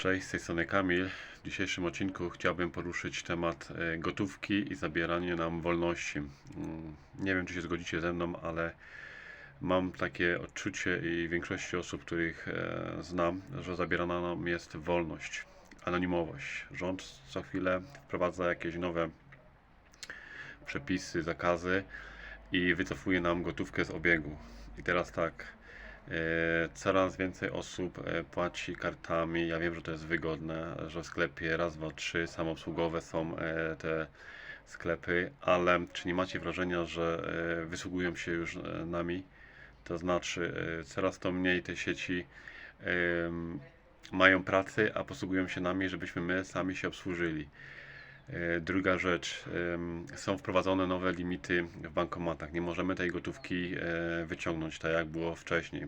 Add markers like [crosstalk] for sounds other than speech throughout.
Cześć, z tej strony Kamil. W dzisiejszym odcinku chciałbym poruszyć temat e, gotówki i zabieranie nam wolności. Mm, Nie wiem, czy się zgodzicie ze mną, ale mam takie odczucie i większości osób, których e, znam, że zabierana nam jest wolność, anonimowość. Rząd co chwilę wprowadza jakieś nowe przepisy, zakazy i wycofuje nam gotówkę z obiegu. I teraz tak, coraz więcej osób e, płaci kartami. Ja wiem, że to jest wygodne, że w sklepie raz, dwa, trzy samoobsługowe są e, te sklepy, ale czy nie macie wrażenia, że e, wysługują się już e, nami? To znaczy, e, coraz to mniej te sieci mają pracy, a posługują się nami, żebyśmy my sami się obsłużyli. E, Druga rzecz, są wprowadzone nowe limity w bankomatach. Nie możemy tej gotówki e, wyciągnąć tak jak było wcześniej.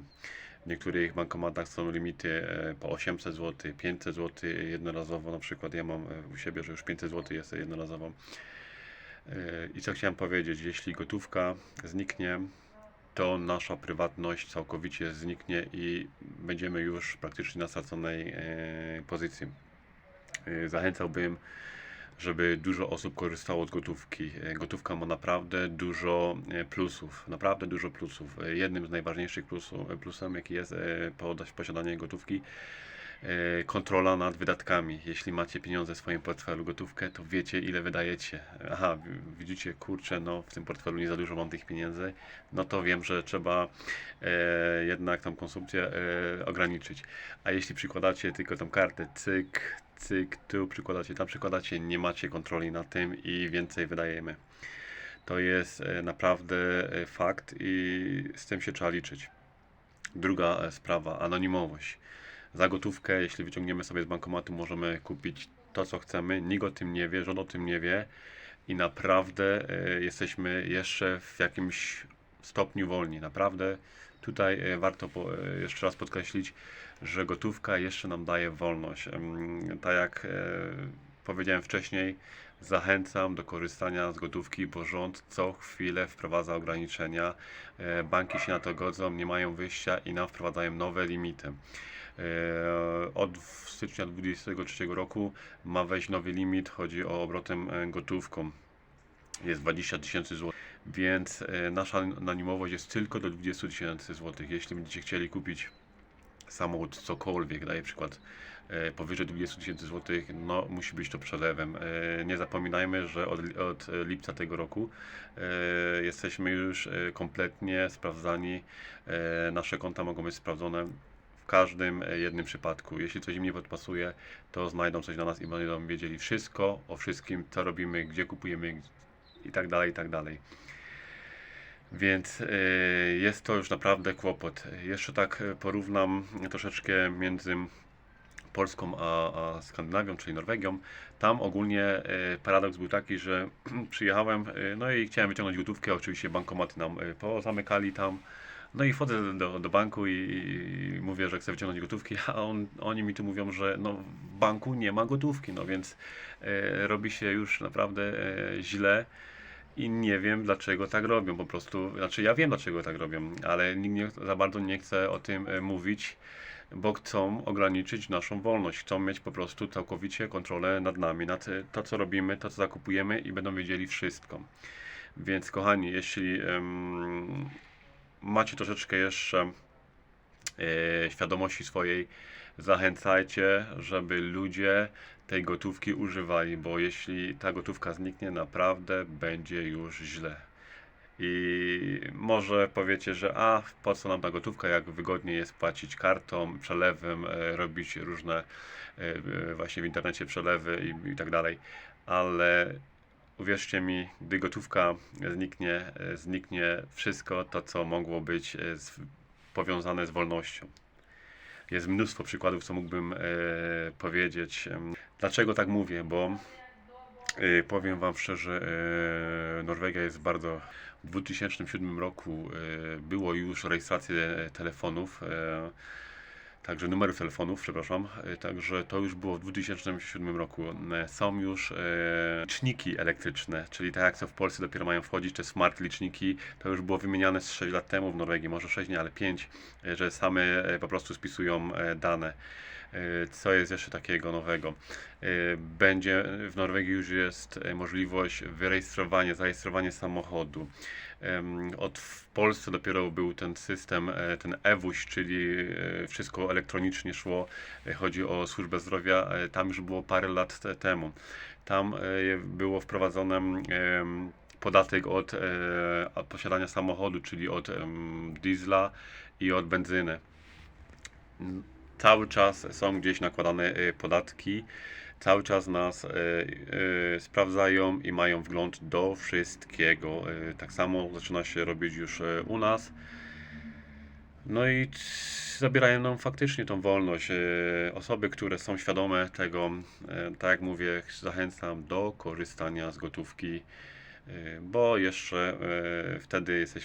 W niektórych bankomatach są limity e, po 800 zł, 500 zł jednorazowo. Na przykład ja mam u siebie, że już 500 zł jest jednorazowo. I co chciałem powiedzieć, jeśli gotówka zniknie, to nasza prywatność całkowicie zniknie i będziemy już praktycznie na straconej pozycji. Zachęcałbym żeby dużo osób korzystało z gotówki. E, Gotówka ma naprawdę dużo e, plusów, naprawdę dużo plusów. E, Jednym z najważniejszych plusów, plusem, jaki jest posiadanie gotówki, kontrola nad wydatkami. Jeśli macie pieniądze w swoim portfelu, gotówkę, to wiecie ile wydajecie. Aha, widzicie, kurczę, no w tym portfelu nie za dużo mam tych pieniędzy, no to wiem, że trzeba e, jednak tą konsumpcję e, ograniczyć. A jeśli przykładacie tylko tą kartę, cyk, cyk, tu przykładacie, tam przykładacie, nie macie kontroli nad tym i więcej wydajemy. To jest e, naprawdę e, fakt i z tym się trzeba liczyć. Druga e, sprawa, anonimowość. Za gotówkę, jeśli wyciągniemy sobie z bankomatu, możemy kupić to, co chcemy. Nikt o tym nie wie, rząd o tym nie wie i naprawdę jesteśmy jeszcze w jakimś stopniu wolni. Naprawdę tutaj e, warto e, jeszcze raz podkreślić, że gotówka jeszcze nam daje wolność. Tak jak e, powiedziałem wcześniej, zachęcam do korzystania z gotówki, bo rząd co chwilę wprowadza ograniczenia. Banki się na to godzą, nie mają wyjścia i nam wprowadzają nowe limity. Od stycznia 2023 roku ma wejść nowy limit, chodzi o obrotem gotówką. Jest 20 tysięcy złotych, więc e, nasza anonimowość jest tylko do 20 tysięcy złotych. Jeśli będziecie chcieli kupić samochód, cokolwiek, daję przykład, e, powyżej 20 tysięcy złotych, no musi być to przelewem. E, Nie zapominajmy, że od, od lipca tego roku jesteśmy już kompletnie sprawdzani. Nasze konta mogą być sprawdzone w każdym jednym przypadku. Jeśli coś im nie podpasuje, to znajdą coś na nas i będą wiedzieli wszystko o wszystkim, co robimy, gdzie kupujemy i tak dalej, i tak dalej. Więc y, jest to już naprawdę kłopot. Jeszcze tak y, porównam troszeczkę między Polską a, a Skandynawią, czyli Norwegią. Tam ogólnie y, paradoks był taki, że [clears throat] przyjechałem, no i chciałem wyciągnąć gotówkę, oczywiście bankomaty nam pozamykali tam. No i wchodzę do, do banku i, i mówię, że chcę wyciągnąć gotówki, a on, oni mi tu mówią, że no, w banku nie ma gotówki, no więc y, robi się już naprawdę y, źle i nie wiem dlaczego tak robią po prostu. Znaczy ja wiem dlaczego tak robią, ale nikt nie, za bardzo nie chce o tym e, mówić, bo chcą ograniczyć naszą wolność. Chcą mieć po prostu całkowicie kontrolę nad nami, nad e, to co robimy, to co zakupujemy i będą wiedzieli wszystko. Więc kochani, jeśli macie troszeczkę jeszcze e, świadomości swojej, zachęcajcie, żeby ludzie tej gotówki używali, bo jeśli ta gotówka zniknie, naprawdę będzie już źle. I może powiecie, że a po co nam ta gotówka, jak wygodniej jest płacić kartą, przelewem, e, robić różne e, właśnie w internecie przelewy i, i tak dalej, ale uwierzcie mi, gdy gotówka zniknie, e, zniknie wszystko to, co mogło być e, z, powiązane z wolnością. Jest mnóstwo przykładów, co mógłbym e, powiedzieć. Dlaczego tak mówię? Bo e, powiem Wam szczerze, e, Norwegia jest bardzo. W 2007 roku e, było już rejestrację telefonów, e, także numerów telefonów, przepraszam. E, Także to już było w 2007 roku. E, Są już e, liczniki elektryczne, czyli tak jak co w Polsce dopiero mają wchodzić te smart liczniki, to już było wymieniane z 6 lat temu w Norwegii, może 6 nie, ale 5, e, że same po prostu spisują dane. Co jest jeszcze takiego nowego? Będzie w Norwegii już jest możliwość wyrejestrowania, zarejestrowania samochodu. Od w Polsce dopiero był ten system, e, ten EWUŚ, czyli e, wszystko elektronicznie szło. E, Chodzi o służbę zdrowia. Tam już było parę lat te- temu. Tam było wprowadzone podatek od, posiadania samochodu, czyli od diesla i od benzyny. Cały czas są gdzieś nakładane e, podatki, cały czas nas e, e, sprawdzają i mają wgląd do wszystkiego. Tak samo zaczyna się robić już u nas. No i zabierają nam faktycznie tą wolność. Osoby, które są świadome tego, tak jak mówię, zachęcam do korzystania z gotówki, bo jeszcze wtedy jesteśmy